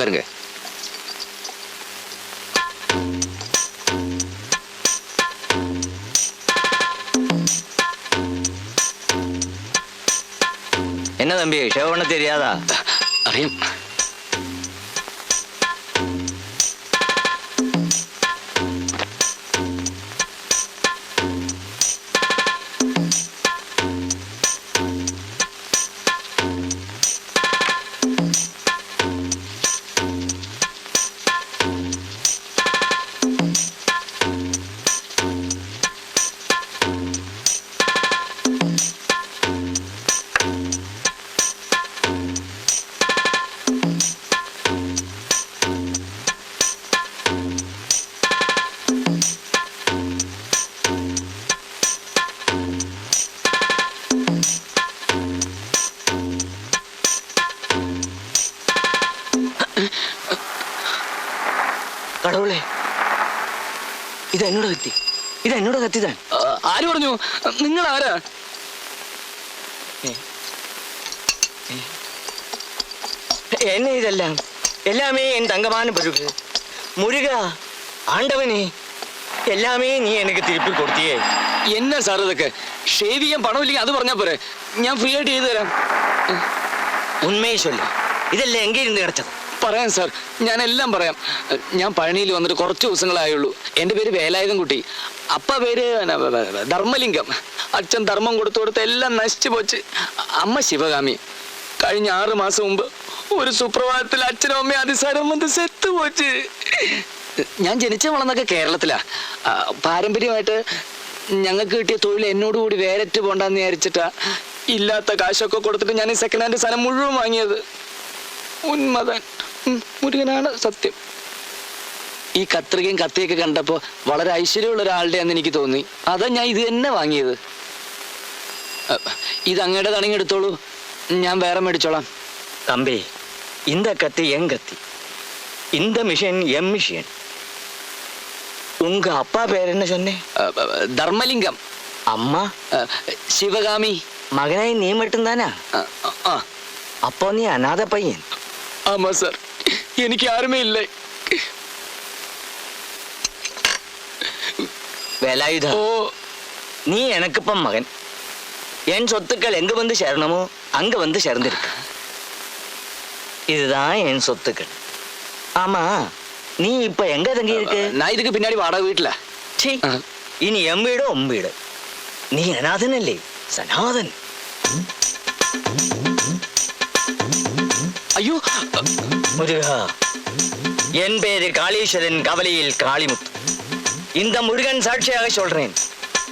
உட்காருங்க என்ன தம்பி செவன தெரியாதா அறியும் എന്നോട് കത്തിതാൻ ആര് പറഞ്ഞു? നിങ്ങൾ ആരാ എന്നെ ഇതെല്ലാം എല്ലാമേ എൻ തങ്കമാനം പെരുക മുരുക ആണ്ടവനെ എല്ലാമേ നീ എനിക്ക് തിരുപ്പി കൊടുത്തിയേ. എന്നാ സാർ ഇതൊക്കെ? ഷേവ് ചെയ്യാൻ പണമില്ലെങ്കിൽ അത് പറഞ്ഞാൽ പോരെ. ഞാൻ ഫ്രീ ആയിട്ട് ചെയ്തു തരാം. ഉണ്മയെ ഇതല്ലേ എങ്കിൽ ഇരുന്ന് കിടച്ചത്. പറയാം സാർ. ഞാൻ എല്ലാം പറയാം. ഞാൻ പഴനിയിൽ വന്നിട്ട് കുറച്ച് ദിവസങ്ങളായുള്ളൂ. എന്റെ പേര് വേലായുധം കുട്ടി. അപ്പ പേര് ധർമ്മലിംഗം. അച്ഛൻ ധർമ്മം കൊടുത്തു കൊടുത്ത് എല്ലാം നശിച്ചു പോച്ച്. അമ്മ ശിവകാമി. കഴിഞ്ഞ ആറ് മാസം മുമ്പ് ഒരു സുപ്രഭാതത്തിൽ അച്ഛനും അമ്മയും അതിസാരം വന്ന് സെത്തുപോച്ച് ഞാൻ ജനിച്ച വളർന്നൊക്കെ കേരളത്തിലാ. പാരമ്പര്യമായിട്ട് ഞങ്ങൾക്ക് കിട്ടിയ തൊഴിൽ എന്നോടുകൂടി വേരറ്റ് പോണ്ടെന്ന് വിചാരിച്ചിട്ടാ ഇല്ലാത്ത കാശൊക്കെ കൊടുത്തിട്ട് ഞാൻ ഈ സെക്കൻഡ് ഹാൻഡ് സാധനം മുഴുവൻ വാങ്ങിയത്. ഉന്മതൻ. മുരുകനാണ് സത്യം. ഈ കത്രികയും കത്തിയൊക്കെ കണ്ടപ്പോൾ വളരെ ഐശ്വര്യമുള്ള ഒരാളുടെയാന്ന് എനിക്ക് തോന്നി. അതാ ഞാൻ ഇത് തന്നെ വാങ്ങിയത്. ഇത് അങ്ങയുടേതാണെങ്കിൽ എടുത്തോളൂ. ഞാൻ വേറെ മേടിച്ചോളാം. തമ്പി ഇന്ത കത്തി എം കത്തി. ഇന്ത മിഷൻ എം മിഷൻ ഉങ്ക അപ്പ പേരെന്നെ ചൊന്നെ? ധർമ്മലിംഗം. അമ്മ? ശിവകാമി. മകനായി നീ മട്ടും താനാ? അപ്പോ നീ അനാഥ പയ്യൻ. ആമാ സാർ. எனக்கு யாருமே இல்லை. வேலாயுதா ஓ. நீ இப்ப மகன். என் சொத்துக்கள் எங்க வந்து சேரணுமோ அங்க வந்து சேர்ந்திருக்கு. இதுதான் என் சொத்துக்கள். ஆமா நீ இப்ப எங்க தங்கி இருக்கு? நான் இதுக்கு பின்னாடி வாடகை வீட்டுல சீ இனி எம் வீடு உம் வீடு? நீ அநாதன் இல்லை சனாதன். ஐயோ முருகா. என் பேரு காளீஸ்வரன் கவலையில் காளிமுத்து. இந்த முருகன் சாட்சியாக சொல்றேன்.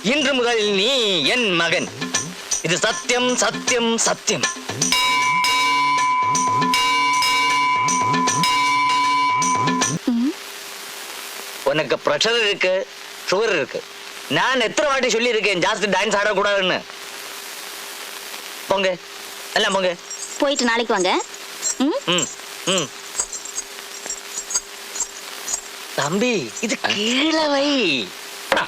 இன்று முதல் நீ என் மகன். இது சத்தியம் சத்தியம் சத்தியம். உனக்கு ப்ரெஷர் இருக்கு சுகர் இருக்கு. நான் எத்தனை வாட்டி சொல்லியிருக்கேன் ஜாஸ்தி டான்ஸ் ஆடக்கூடாதுன்னு. போங்க. எல்லாம் போங்க. போயிட்டு நாளைக்கு வாங்க. ம்? ம் ம். தம்பி இது கீழே வை ஆ.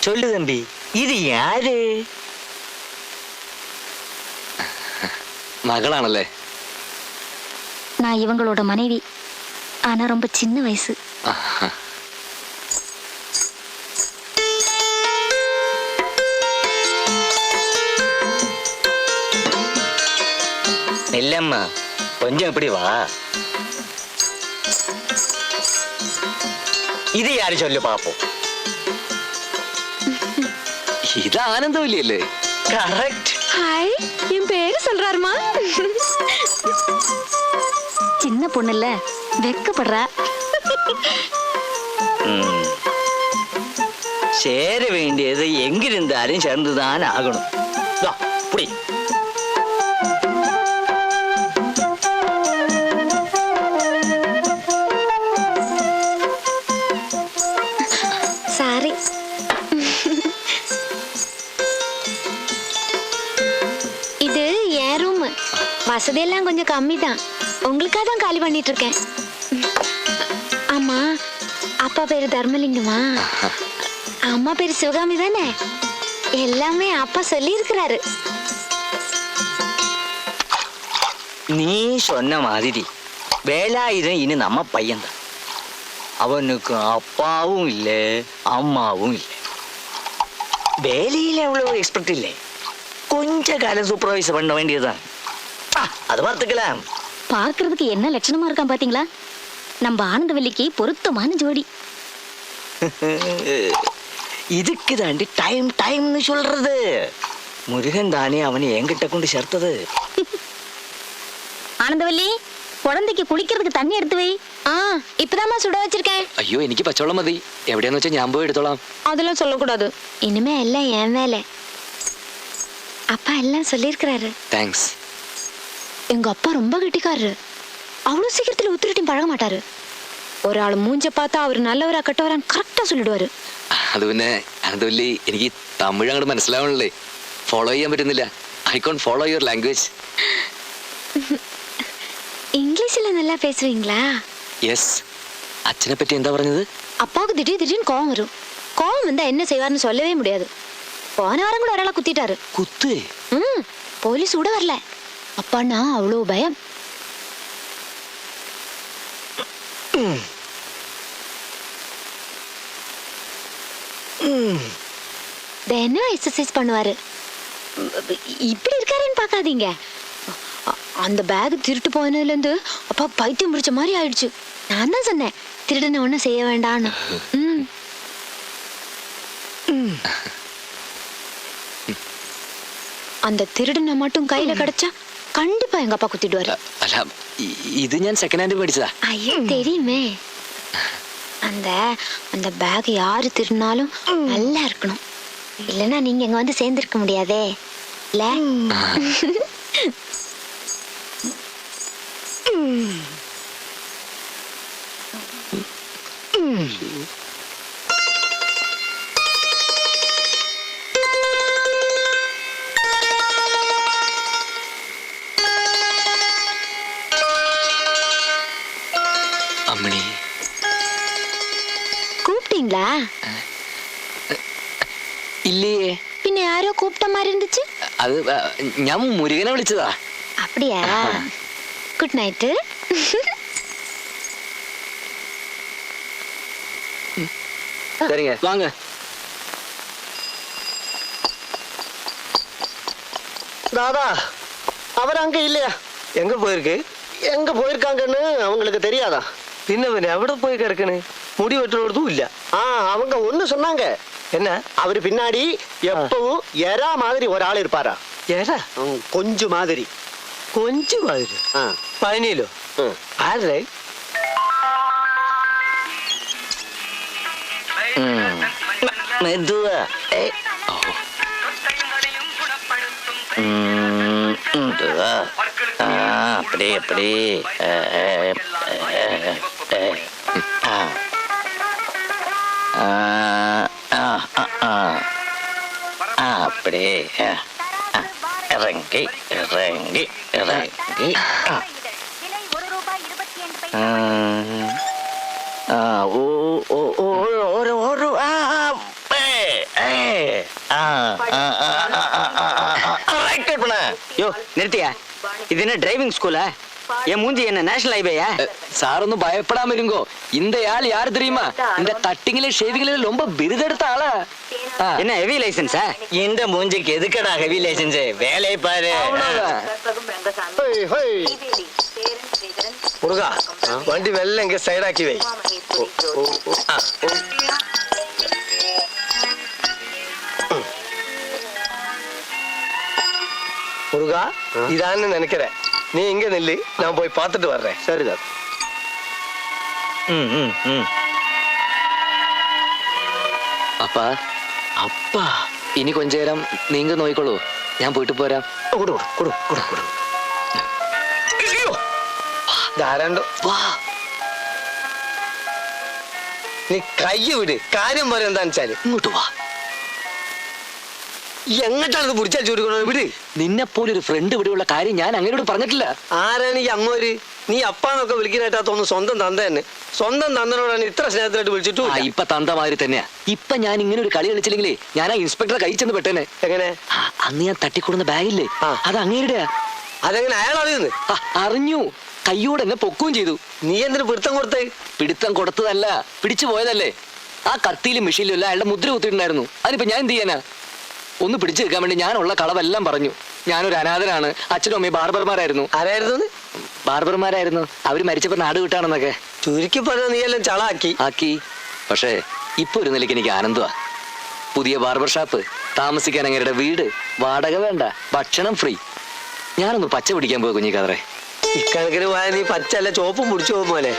சொல்லு தம்பி இது யாரு മകളാണല്ലേ நான் இவங்களோட மனைவி ஆனா ரொம்ப சின்ன வயசு இல்லம்மா கொஞ்சம் இப்படி வா ഇത് யாரு சொல்லு பாப்போம் ഇത് ആനന്ദവല്ലിയല്ലേ கரெக்ட் ஹாய் என் பேரு சொல்றாருமா சின்ன பொண்ணு இல்ல வெக்கப்படுறா ம். சேர வேண்டியது எங்கிருந்தாலும் சேர்ந்துதான் ஆகணும் வசதியெல்லாம் கொஞ்சம் கம்மி தான் உங்களுக்காக தான் காலி பண்ணிட்டு இருக்கேன் ஆமா அப்பா பேரு தர்மலிங்கமா அம்மா பேரு சிவகாமி தானே? எல்லாமே அப்பா சொல்லி இருக்கிறாரு நீ சொன்ன மாதிரி வேலாயுதம் இனி நம்ம பையன்தான். அவனுக்கு அப்பாவும் இல்லை அம்மாவும் இல்லை. வேலையில் அவ்வளோ எக்ஸ்பெக்ட் இல்லை. கொஞ்ச காலம் சூப்பர்வைஸ் பண்ண வேண்டியதுதான். அது பார்த்துக்கலாம் பார்க்கிறதுக்கு என்ன லட்சணமா இருக்கான் பாத்தீங்களா நம்ம ஆனந்தவல்லிக்கு பொருத்தமான ஜோடி இதுக்கு தாண்டி டைம் டைம்னு சொல்றது முருகன் தானே அவனை என்கிட்ட கொண்டு சேர்த்தது ஆனந்தவல்லி குழந்தைக்கு குளிக்கிறதுக்கு தண்ணி எடுத்து வை ஆ இப்பதாம்மா சுட வச்சிருக்கேன் അയ്യോ എനിക്ക് പച്ചവെള്ളം മതി എവിടെയാന്ന് വെച്ചാൽ ഞാൻ പോയി എടുത്തോളാം அதெல்லாம் சொல்லக்கூடாது இனிமே எல்லாம் என் வேலை அப்பா எல்லாம் சொல்லியிருக்கிறாரு താങ്ക്സ് எங்க அப்பா ரொம்ப கெட்டிக்காரரு அவ்வளவு சீக்கிரத்துல ஒத்துக்கிட்டையும் பழக மாட்டாரு ஒரு ஆள் மூஞ்ச பார்த்தா அவர் நல்லவரா கெட்டவரான்னு கரெக்டா சொல்லிடுவாரு അത് പിന്നെ അതുവല്ലി എനിക്ക് തമിഴ് അങ്ങോട്ട് മനസ്സിലാവണല്ലേ ഫോളോ ചെയ്യാൻ പറ്റുന്നില്ല I can follow your language இங்கிலீஷ்ல நல்லா பேசுவீங்களா യെസ് അച്ഛനെ പറ്റി എന്താ പറഞ്ഞത് அப்பாவுக்கு திடீர் திடீர்னு கோவம் வரும் கோவம் வந்தா என்ன செய்வார்னு சொல்லவே முடியாது போன வாரம் கூட ஒராளை குத்திட்டாரு കുത്തേ ம் போலீஸ் கூட வரல அப்பான்னா அவ்வளோ பயம். தினம் எக்ஸசைஸ் பண்ணுவாரு? இப்படி இருக்காருன்னு பார்க்காதீங்க. அந்த பேக் திருட்டு போனதுலேருந்து அப்பா பைத்தியம் பிடிச்ச மாதிரி ஆயிடுச்சு. நான் தான் சொன்னேன் திருடனை ஒன்றும் செய்ய வேண்டான்னு. ம். அந்த திருடனை மட்டும் கையில கிடைச்சா கண்டிப்பா எங்க அப்பா குத்திடுவாரு അല്ല ഇ- ഇത് ഞാൻ സെക്കൻഡ് ഹാൻഡ് മേടിച്ചതാ ஐயோ தெரியுமே அந்த அந்த பேக் யாரு திருடினாலும் நல்லா இருக்கணும் இல்லைன்னா நீங்க இங்க வந்து சேர்ந்திருக்க முடியாதே இல்ல ഞാൻ മുരുകനെ വിളിച്ചതാ. அப்படியா குட் நைட்டு சரிங்க வாங்க தாதா அவர் அங்க இல்லையா எங்க போயிருக்கு எங்க போயிருக்காங்கன்னு அவங்களுக்கு தெரியாதா? பின்னவன் எവിടെ போய் கிடக்குன்னு முடி வெட்டுறதும் இல்ல ஆ அவங்க ஒண்ணு சொன்னாங்க என்ன அவர் பின்னாடி எப்பவும் எறா மாதிரி ஒரு ஆள் இருப்பாரா எறா கொஞ்சு மாதிரி கொஞ்சு மாதிரி പതിനേലോ ആരുടെ மெதுவா ஏய். ம், மெதுவா. இது என்ன டிரைவிங் ஸ்கூலா என் மூஞ்சி என்ன நேஷனல் ஹைவேயா சார் ஒன்னும் பயப்படாம இருங்கோ இந்த ஆள் யாரு தெரியுமா இந்த கட்டிங்கில ஷேவிங்ல ரொம்ப விருதெடுத்த ஆளா ஆ, என்ன ஹெவி லைசன்ஸா இந்த மூஞ்சிக்கு எதுக்கடா ஹெவி லைசன்ஸ் வேலையை பாரு அவ்வளவுதான். Hey, hey. മുറുക വണ്ടി വെള്ളം എങ്കിൽ സൈഡാക്കി വൈ ആ, ഓ. முருகா இதான்னு நினைக்கிறேன் நீ இங்க நில்லு நான் போய் பார்த்துட்டு வர்றேன் சரிதான் ம், ம், ம். അപ്പാ அப்பா ഇനി കൊഞ്ച നേരം നീങ്ക നോയിക്കോളൂ ഞാൻ പോയിട്ട് പോരാം കൊടു കൊടു കൊടു കൊടു ധാരാണ്ടോ വാ നീ കൈ വിട് കാര്യം പറയാൻ എന്താന്ന് വെച്ചാല് ഇങ്ങോട്ട് വാ എങ്ങോട്ടാണ് ഇത് പിടിച്ചാൽ ചുരുക്കണത് വിട് നിന്നെ പോലെ ഒരു ഫ്രണ്ട് ഇവിടെയുള്ള കാര്യം ഞാൻ അങ്ങനോട് പറഞ്ഞിട്ടില്ല. ആരാണ് ഈ അങ്ങോര്? നീ അപ്പാന്നൊക്കെ വിളിക്കാനായിട്ടാ തോന്നുന്നു സ്വന്തം തന്ത തന്നെ സ്വന്തം തന്തനോടാണ് ഇത്ര സ്നേഹത്തിലായിട്ട് വിളിച്ചിട്ടു ആ ഇപ്പൊ തന്തമാര് മാതിരി തന്നെയാ. ഇപ്പൊ ഞാൻ ഇങ്ങനെ ഒരു കളി കളിച്ചില്ലെങ്കിലേ ഞാൻ ആ ഇൻസ്പെക്ടറെ കൈ ചെന്ന് പെട്ടേനെ. എങ്ങനെ? ആ, അന്ന് ഞാൻ തട്ടിക്കൊടുന്ന ബാഗില്ലേ? ആ. അത് അങ്ങേരുടെയാ. അതെങ്ങനെ അയാൾ അറിയുന്നു? അറിഞ്ഞു. കയ്യോടെ എന്നെ പൊക്കുകയും ചെയ്തു. നീ എന്തിനു പിടുത്തം കൊടുത്തേ? പിടുത്തം കൊടുത്തതല്ല പിടിച്ചു പോയതല്ലേ. ആ കത്തിയിലും മിഷീലും എല്ലാം അയാളുടെ മുദ്ര കുത്തിയിട്ടുണ്ടായിരുന്നു. അതിനിപ്പോ ഞാൻ എന്ത് ചെയ്യാനാ? ഒന്ന് പിടിച്ചു നിൽക്കാൻ വേണ്ടി ഞാനുള്ള കളവെല്ലാം പറഞ്ഞു. ഞാനൊരു അനാഥനാണ്. അച്ഛനും അമ്മയും ബാർബർമാരായിരുന്നു. ആരായിരുന്നു ബാർബർമാരായിരുന്നു. അവർ മരിച്ചപ്പോ നാട് വിട്ടാണെന്നൊക്കെ ചുരുക്കി പറഞ്ഞ നീയെല്ലാം ചളാക്കി. ആക്കി. പക്ഷേ ഇപ്പൊ ഒരു നിലയ്ക്ക് എനിക്ക് ആനന്ദമാ പുതിയ ബാർബർ ഷാപ്പ് താമസിക്കാൻ അങ്ങനെ വീട് വാടക വേണ്ട ഭക്ഷണം ഫ്രീ. ഞാനൊന്ന് പച്ച പിടിക്കാൻ പോയ കുഞ്ഞിക്കാതറെ ഇക്കണക്കിന് പോയാൽ നീ പച്ചല്ല ചോപ്പും പിടിച്ചു പോലെ.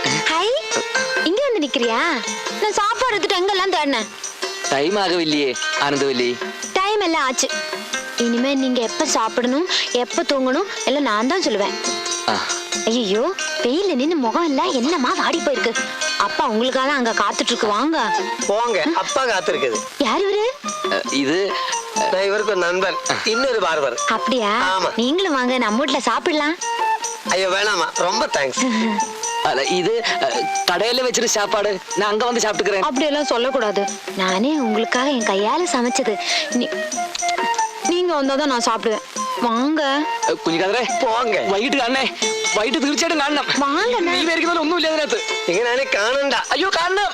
ഞാൻ എടുത്തിട്ട് ടൈം ആകവില്ലയേ ആനന്ദവല്ലി. ടൈം എല്ലാം ആച്ചു. இனிமே நீங்க எப்ப சாப்பிடணும் எப்ப தூங்கணும் எல்லாம் நான் தான் சொல்லுவேன். ஐயோ வெயில நின்னு முகம் இல்ல என்னமா வாடி போயிருக்கு? அப்பா உங்களுக்காக அங்க காத்துட்டு இருக்கு வாங்க. போங்க அப்பா காத்திருக்குது. யார் இவரு? இது இவருக்கு ஒரு நண்பர் இன்னொரு பார்வர் அப்படியா? நீங்களும் வாங்க நம்ம வீட்டுல சாப்பிடலாம். ஐயோ வேணாமா ரொம்ப தேங்க்ஸ் இது கடையில வச்சிரு சாப்பாடு நான் அங்க வந்து சாப்பிட்டுக்கிறேன். அப்படி எல்லாம் சொல்லக்கூடாது. நானே உங்களுக்காக என் கையால சமைச்சது. நீங்க வந்தாதான் நான் சாப்பிடுவேன் வாங்க കുഞ്ഞിക്കാതറേ പോങ്ക വൈകിട്ട് കാണണേ വൈകിട്ട് തീർച്ചയായിട്ടും കാണണം വാങ്ങണേ. നീ വിചാരിക്കുന്ന ഒന്നുമില്ല അതിനകത്ത് ഇങ്ങനെയാണ് കാണണ്ട അയ്യോ കാണണം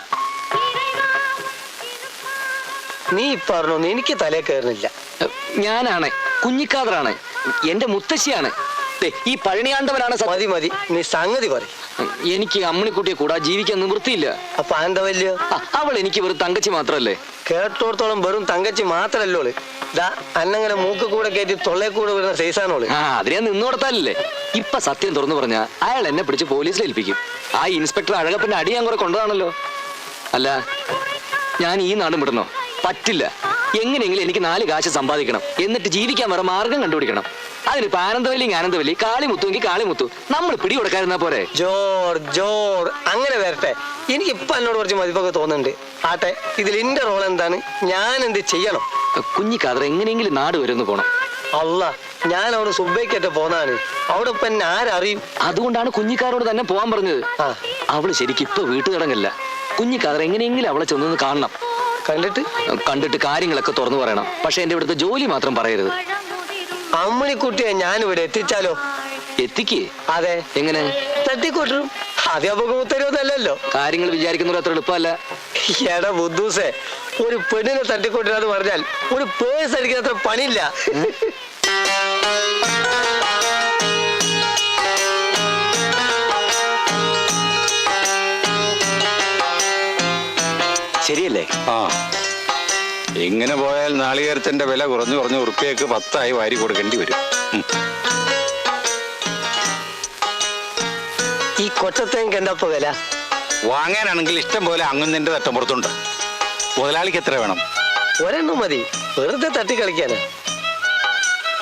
നീ പറഞ്ഞൊന്നും എനിക്ക് തലേ കയറുന്നില്ല ഏ, ഞാനാണ് കുഞ്ഞിക്കാതറാണ് എന്റെ മുത്തശ്ശിയാണ് ദേ, ഈ പഴണിയാണ്ടവനാണ് സത്യം മതി മതി നീ സംഗതി പറ എനിക്ക് അമ്മണിക്കുട്ടിയെ കൂടാ ജീവിക്കാൻ നിവൃത്തിയില്ല. അപ്പൊ എന്താ വലിയ? അവൾ എനിക്ക് വെറും തങ്കച്ചി മാത്രല്ലേ? കേട്ടോടത്തോളം വെറും തങ്കച്ചി മാത്രല്ലോൾ ദാ അന്നങ്ങനെ മൂക്ക് കൂടെ കയറ്റി തൊള്ളേ കൂടെ വരുന്ന സൈസാണോൾ ആ അതിനെ ഞാൻ നിന്ന് കൊടുത്താലല്ലേ? ഇപ്പൊ സത്യം തുറന്നു പറഞ്ഞ അയാൾ എന്നെ പിടിച്ച് പോലീസിൽ ഏൽപ്പിക്കും. ആ ഇൻസ്പെക്ടർ അഴകപ്പന്റെ അടിയാൻ കുറെ കൊണ്ടതാണല്ലോ അല്ല ഞാൻ ഈ നാടും വിടണോ? പറ്റില്ല. എങ്ങനെയെങ്കിലും എനിക്ക് നാല് കാശ് സമ്പാദിക്കണം. എന്നിട്ട് ജീവിക്കാൻ വേറെ മാർഗം കണ്ടുപിടിക്കണം. അതിനിപ്പോ ആനന്ദവല്ലി ആനന്ദവല്ലി കാളിമുത്തുവെങ്കിൽ കാളിമുത്തു. നമ്മൾ പിടി കൊടുക്കാതിരുന്നാ പോരെ. ജോർ ജോർ അങ്ങനെ വരട്ടെ. എനിക്ക് ഇപ്പൊ എന്നോട് കുറച്ച് മതിപ്പൊക്കെ തോന്നുന്നുണ്ട്. ആട്ടെ ഇതിൽ എന്റെ റോൾ എന്താണ്? ഞാൻ എന്ത് ചെയ്യണം? കുഞ്ഞിക്കാതർ എങ്ങനെയെങ്കിലും നാട് വരുന്നു പോണം. അല്ല ഞാൻ അവിടെ സുബൈക്കറ്റ പോന്നാണ്. അവിടെ ഇപ്പൊ എന്നെ ആരറിയും? അതുകൊണ്ടാണ് കുഞ്ഞിക്കാരോട് തന്നെ പോവാൻ പറഞ്ഞത്. അവൾ ശരിക്കും ഇപ്പൊ വീട്ടുകിടങ്ങല്ല. കുഞ്ഞിക്കാതർ എങ്ങനെയെങ്കിലും അവളെ ചെന്നൊന്ന് കാണണം. കണ്ടിട്ട്? കണ്ടിട്ട് കാര്യങ്ങളൊക്കെ തുറന്നു പറയണം. പക്ഷെ എന്റെ ഇവിടുത്തെ ജോലി മാത്രം പറയരുത്. അമ്മണിക്കുട്ടിയെ ഞാൻ ഇവിടെ എത്തിച്ചാലോ? എത്തിക്കേ. അതെ. എങ്ങനെ? തട്ടിക്കൂട്ടും അധ്യാപകം ഉത്തരവൊന്നല്ലല്ലോ കാര്യങ്ങൾ വിചാരിക്കുന്നത് അത്ര എളുപ്പമല്ല. എടാ ബുദ്ധൂസേ ഒരു പെണ്ണിനെ തട്ടിക്കൊണ്ടിരാന്ന് പറഞ്ഞാൽ ഒരു പേഴ്സ് അടിക്കുന്ന അത്ര പണിയില്ല. ശരിയല്ലേ? ആ. ഇങ്ങനെ പോയാൽ നാളികേരത്തിന്റെ വില കുറഞ്ഞു കുറഞ്ഞു ഉറുപ്പ്യക്ക് പത്തായി വാരി കൊടുക്കേണ്ടി വരും. ഈ കൊച്ചത്തേക്ക് എന്താ വില? വാങ്ങാനാണെങ്കിൽ ഇഷ്ടം പോലെ അങ്ങുന്നതിന്റെ തട്ടമ്പുറത്തുണ്ട്. മുതലാളിക്ക് എത്ര വേണം? ഒരെണ്ണം മതി. വെറുതെ തട്ടി കളിക്കാന്.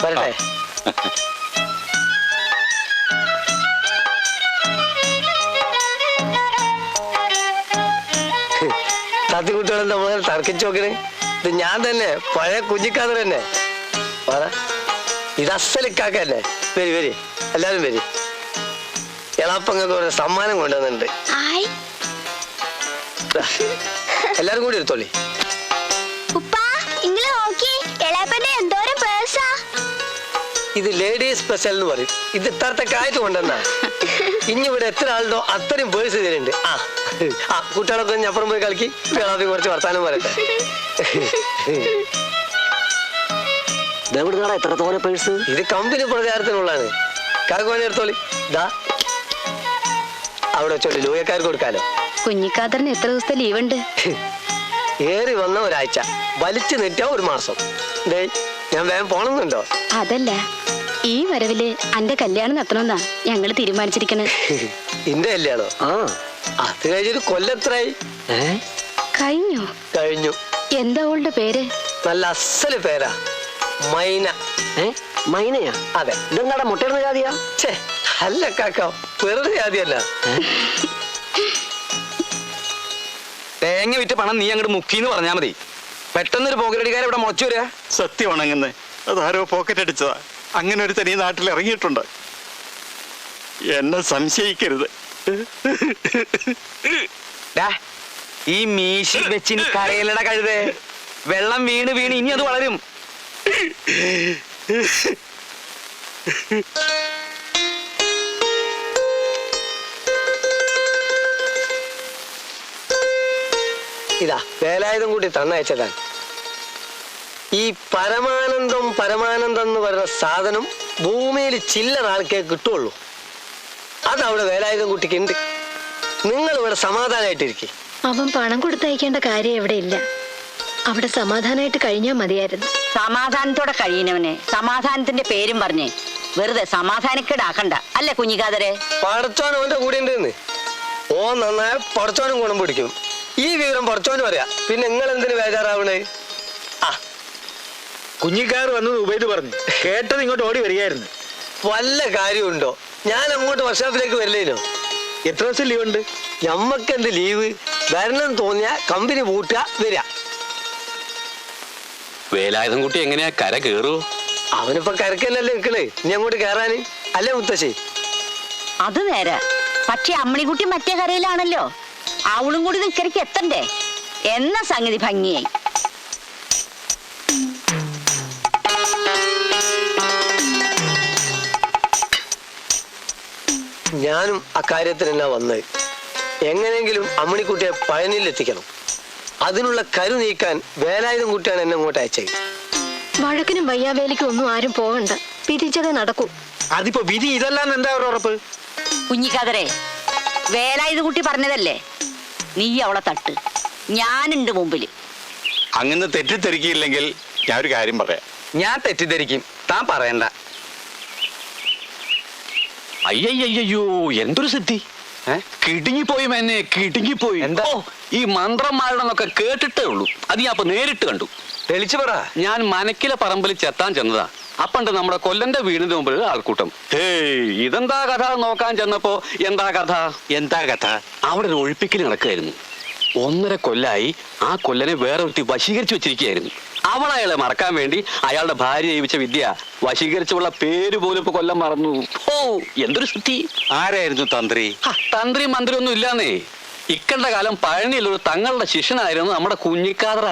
വരട്ടെ. തത്തിക്കുട്ടികളെന്താ മുതൽ തർക്കിച്ചു നോക്കണ്? ഇത് ഞാൻ തന്നെ പഴയ കുഞ്ഞിക്കാതർ തന്നെ. പറ. ഇത് അസലിക്കാക്ക തന്നെ വരി വരി. എല്ലാരും വരി. എളാപ്പങ്ങൾക്ക് ഒരു സമ്മാനം കൊണ്ടുവന്നിട്ടുണ്ട്. എല്ലാരും കൂടി എടുത്തോളി ഇത് ലേഡീസ് സ്പെഷ്യൽ എന്ന് പറയും. ഇത് ഇത്രത്തെ കായത്ത് കൊണ്ടുവന്നാ. ഇനി ഇവിടെ എത്ര ആളുണ്ടോ അത്രയും പേഴ്സ് ഇതിലുണ്ട്. ആ ആ കുട്ടികളൊക്കെ ഞപ്പുറം പോയി കളിക്കി. കേളാപ്പി കുറച്ച് വർത്താനം പറയട്ടെ. ഇതെവിടുന്നാടാ എത്ര തോനെ പേഴ്സ് ഇത് കമ്പനി പ്രചാരത്തിനുള്ളതാണ്. കാക്കോനെ എടുത്തോളി. ദാ. അവിടെ വെച്ചോളി ലൂയക്കാർക്ക് കൊടുക്കാലോ. കുഞ്ഞിക്കാതറിന് എത്ര ദിവസത്തെ ലീവ് ഉണ്ട് ഏറി വന്ന ഒരാഴ്ച. വലിച്ചു നീട്ടിയ ഒരു മാസം. ദേ ഞാൻ വേഗം പോണമെന്നുണ്ടോ അതല്ല. ഈ വരവിൽ അന്റെ കല്യാണം നടത്തണമെന്നാ ഞങ്ങൾ തീരുമാനിച്ചിരിക്കണേ. കല്യാണോ? ആ അത് കഴിഞ്ഞൊരു കൊല്ലത്രായി കഴിഞ്ഞോ? കഴിഞ്ഞു. എന്താ അവളുടെ പേര്? നല്ല അസൽ പേരാ. മൈന. ഏ? മൈനയാ? അതെ. ഇതെന്താടാ മുട്ടയിടുന്ന ജാതിയാ? ഛേ അല്ല കാക്ക വെറുതെ ജാതിയല്ല. തേങ്ങ വിറ്റ് പണം നീ അങ്ങോട്ട് മുക്കിന്ന് പറഞ്ഞാ മതി. പെട്ടെന്നൊരു പോക്കറ്റടിക്കാരെ ഇവിടെ മുളച്ചു വരിക സത്യമാണെങ്ങനെ അതാരോ പോക്കറ്റ് അടിച്ചതാ അങ്ങനെ ഒരു തനി നാട്ടിൽ ഇറങ്ങിയിട്ടുണ്ട്. എന്നെ സംശയിക്കരുത്. ഈ മീശി വെച്ച് കരയിലട കഴുതേ. വെള്ളം വീണ് വീണ് ഇനി അത് വളരും. ഇതാ വേലായുധം കൂടി തന്നയച്ചതാണ് ഈ പരമാനന്ദം പരമാനന്ദം എന്ന് പറയുന്ന സാധനം ഭൂമിയിൽ ചില്ലറ ആൾക്കേ കിട്ടുള്ളൂ അതവിടെ വേലായുധം കുട്ടിക്ക് ഉണ്ട്. നിങ്ങൾ ഇവിടെ സമാധാനമായിട്ടിരിക്കും അവൻ പണം കൊടുത്തയക്കേണ്ട കാര്യം ഇവിടെ ഇല്ല. അവിടെ സമാധാനമായിട്ട് കഴിഞ്ഞാൽ മതിയായിരുന്നു. സമാധാനത്തോടെ കഴിയുന്നവനെ സമാധാനത്തിന്റെ പേരും പറഞ്ഞേ. വെറുതെ സമാധാനക്കേടാക്കണ്ട. അല്ലേ കുഞ്ഞിക്കാതരെ? പടച്ചോൻ അവന്റെ കൂടെ ഉണ്ടെന്ന് ഓ നന്നായ പടച്ചോനും ഗുണം പിടിക്കും. ഈ വിവരം പടച്ചോനും അറിയാം. പിന്നെ നിങ്ങൾ എന്തിനു ബേജാറാവണേ? കുഞ്ഞിക്കാർ വന്നത് ഉപയോഗിച്ച് പറഞ്ഞു. കേട്ടത് ഇങ്ങോട്ട് ഓടി വരികയായിരുന്നു. വല്ല കാര്യമുണ്ടോ? ഞാൻ അങ്ങോട്ട് വർഷാപ്പിലേക്ക് വരില്ലേനോ? എത്ര ദിവസം ലീവ് ഉണ്ട്? ഞമ്മക്ക് എന്ത് ലീവ് വരണം തോന്നിയ കമ്പനി പൂട്ടുക വരിക. വേലായുധം കുട്ടി എങ്ങനെയാ കര കേറുവോ അവനിപ്പോ കരക്കല്ലേ നിക്കണേ ഇനി അങ്ങോട്ട് കേറാന്. അല്ലേ മുത്തശ്ശി? അത് നേരെ. പക്ഷെ അമ്മണിക്കുട്ടി മറ്റേ കരയിലാണല്ലോ. അവളും കൂടി നിക്കരയ്ക്ക് എത്തണ്ടേ? എന്ന സംഗതി ഭംഗിയായി. ഞാനും അക്കാര്യത്തിനെല്ലാം വന്നത് എങ്ങനെയെങ്കിലും അമ്മണിക്കുട്ടിയെ പഴനിയിൽ എത്തിക്കണം അതിനുള്ള കരു നീക്കാൻ വേലായുധം കുട്ടിയാണ് എന്നെ അങ്ങോട്ട് അയച്ചത്. വഴക്കിനും വയ്യാവേലിക്കും ഒന്നും ആരും പോകണ്ട വിധിച്ചത് നടക്കൂ. അതിപ്പോ വിധി ഇതല്ലാന്ന് എന്താ ഒരു ഉറപ്പ്? കുഞ്ഞിക്കാതരെ വേലായുധ കുട്ടി പറഞ്ഞതല്ലേ? നീ അവളെ തട്ട്. ഞാനുണ്ട് മുമ്പിൽ. അങ്ങനെ തെറ്റിദ്ധരിക്കില്ലെങ്കിൽ ഞാൻ ഒരു കാര്യം പറയാം. ഞാൻ തെറ്റിദ്ധരിക്കും. താൻ പറയണ്ട. അയ്യയ്യോ എന്തൊരു സിദ്ധി? കിടുങ്ങിപ്പോയി എന്നെ കിടുങ്ങിപ്പോയി. എന്താ? ഈ ഈ മന്ത്രന്മാരുടെന്നൊക്കെ കേട്ടിട്ടേ ഉള്ളൂ. അത് ഞാൻ അപ്പൊ നേരിട്ട് കണ്ടു. തെളിച്ചു പറ. ഞാൻ മനക്കിലെ പറമ്പിൽ ചെത്താൻ ചെന്നതാ. അപ്പണ്ട് നമ്മുടെ കൊല്ലന്റെ വീടിന്റെ മുമ്പിൽ ആൾക്കൂട്ടം ഹേയ് ഇതെന്താ കഥ? നോക്കാൻ ചെന്നപ്പോ എന്താ കഥ? എന്താ കഥ? അവിടെ ഒരു ഒഴിപ്പിക്കൽ നടക്കുകയായിരുന്നു. ഒന്നര കൊല്ലായി ആ കൊല്ലനെ വേറെ ഒരുത്തി വശീകരിച്ചു വെച്ചിരിക്കുകയായിരുന്നു. അവൾ അയാളെ മറക്കാൻ വേണ്ടി അയാളുടെ ഭാര്യ ജീവിച്ച വിദ്യ വശീകരിച്ചുള്ള പേര് പോലും ഇപ്പൊ കൊല്ലം മറന്നു. ഓ എന്തൊരു സ്ഥിതി? ആരായിരുന്നു തന്ത്രി? തന്ത്രി മന്ത്രി ഒന്നും ഇല്ലാന്നേ. ഇക്കണ്ട കാലം പഴനിയിലൊരു തങ്ങളുടെ ശിഷ്യനായിരുന്നു നമ്മുടെ കുഞ്ഞിക്കാതറ.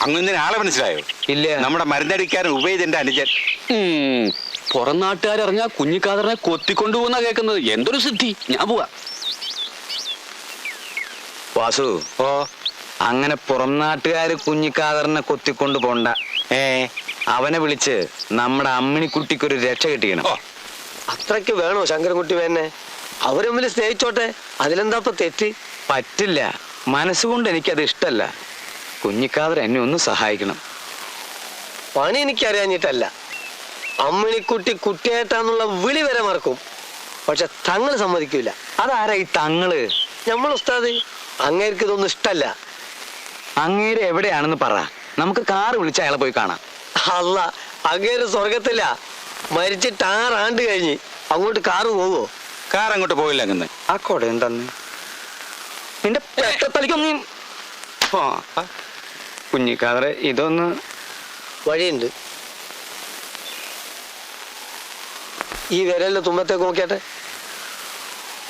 അങ്ങനെ ആളെ മനസ്സിലായോ? ഇല്ല. നമ്മുടെ മരുന്നടിക്കാരൻ ഉപയോഗിച്ചെന്റെ അനുജൻ. പുറം നാട്ടുകാരറിഞ്ഞാ കുഞ്ഞിക്കാതറിനെ കൊത്തിക്കൊണ്ടുപോകുന്ന കേൾക്കുന്നത്. എന്തൊരു സിദ്ധി ഞാൻ പോവാ. വാസു ഓ. അങ്ങനെ പുറം നാട്ടുകാര് കുഞ്ഞിക്കാതറിനെ കൊത്തിക്കൊണ്ട് പോണ്ട. ഏ. അവനെ വിളിച്ച് നമ്മുടെ അമ്മിണിക്കുട്ടിക്കൊരു രക്ഷ കിട്ടിക്കണം. അത്രയ്ക്ക് അത്രയ്ക്ക് വേണോ ശങ്കരൻകുട്ടി വേനെ? അവരെ മുമ്പിൽ സ്നേഹിച്ചോട്ടെ? അതിലെന്താ ഇപ്പൊ തെറ്റ്? പറ്റില്ല. മനസ്സുകൊണ്ട് എനിക്കത് ഇഷ്ടല്ല. കുഞ്ഞിക്കാതർ എന്നെ ഒന്ന് സഹായിക്കണം. പണി എനിക്കറിയാഞ്ഞിട്ടല്ല. അമ്മിണിക്കുട്ടി കുട്ടിയായിട്ടാന്നുള്ള വിളി വരെ മറക്കും. പക്ഷെ തങ്ങൾ സമ്മതിക്കൂല. അതാരാ ഈ തങ്ങൾ? നമ്മൾ ഉസ്താദ് അങ്ങേർക്ക് ഇതൊന്നും ഇഷ്ടല്ല. അങ്ങേര് എവിടെയാണെന്ന് പറ. നമുക്ക് കാർ വിളിച്ച് അയാളെ പോയി കാണാം. അല്ല അങ്ങേര് സ്വർഗത്തില്ല. മരിച്ചിട്ട് ആറാണ്ട് കഴിഞ്ഞ്. അങ്ങോട്ട് കാറ് പോവോ? കാർ അങ്ങോട്ട് പോയില്ല അങ്ങനെ ആ കൊട എന്താന്ന്? നിന്റെ പെട്ടത്തലിക്കൊന്നും കുഞ്ഞി കുഞ്ഞിക്കാതറെ ഇതൊന്ന്. വഴിയുണ്ട്. ഈ വിരലിന്റെ തുമ്പത്തേക്ക് നോക്കിയാട്ടെ?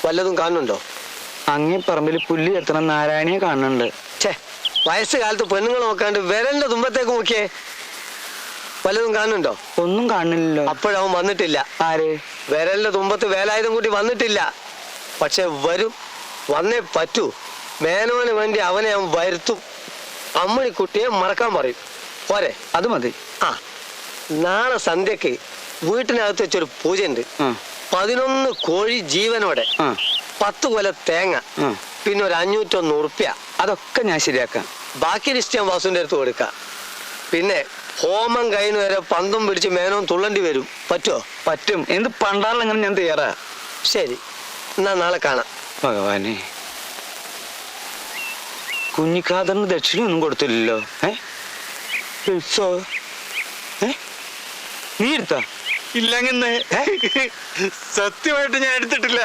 വല്ലതും കാണുന്നുണ്ടോ? അങ്ങേ പറമ്പിൽ പുല്ല് എത്തണം നാരായണിയെ കാണുന്നുണ്ട്. ഛേ വയസ്സ് കാലത്ത് പെണ്ണുങ്ങൾ നോക്കാണ്ട് വിരലിന്റെ തുമ്പത്തേക്ക് നോക്കിയേ. വല്ലതും കാണുന്നുണ്ടോ? ഒന്നും കാണുന്നില്ലല്ലോ. അപ്പോഴവൻ വന്നിട്ടില്ല. ആര്? വിരലിന്റെ തുമ്പത്ത് വേലായുധം കൂട്ടി വന്നിട്ടില്ല. പക്ഷെ വരും. വന്നേ പറ്റൂ. മേനോന് വേണ്ടി അവനെ അവൻ വരുത്തും. അമ്മണിക്കുട്ടിയെ മറക്കാൻ പറയും. പോരെ. അത് മതി. ആ. നാളെ സന്ധ്യക്ക് വീട്ടിനകത്ത് വെച്ചൊരു പൂജയുണ്ട്. ഉണ്ട് പതിനൊന്ന് കോഴി ജീവനോടെ. പത്ത് കൊല തേങ്ങ പിന്നെ ഒരു അഞ്ഞൂറ്റൊന്ന് ഉറുപ്പ്യ. അതൊക്കെ ഞാൻ ശരിയാക്കാം. ബാക്കി ലിസ്റ്റ് ഞാൻ വാസുവിന്റെ അടുത്ത് കൊടുക്കാം. പിന്നെ ഹോമം കഴിഞ്ഞ് വരെ പന്തും പിടിച്ച് മേനോം തുള്ളണ്ടി വരും. പറ്റുമോ പറ്റും. എന്ത് പണ്ടാറിലെങ്ങനെ ഞാൻ തയ്യാറാ? ശരി. എന്നാ നാളെ കാണാം. ഭഗവാനെ. കുഞ്ഞിക്കാതറിന് ദക്ഷിണയൊന്നും കൊടുത്തില്ലല്ലോ. ഏ? നീ എടുത്താ? ഇല്ലങ്ങനെ സത്യമായിട്ട് ഞാൻ എടുത്തിട്ടില്ല.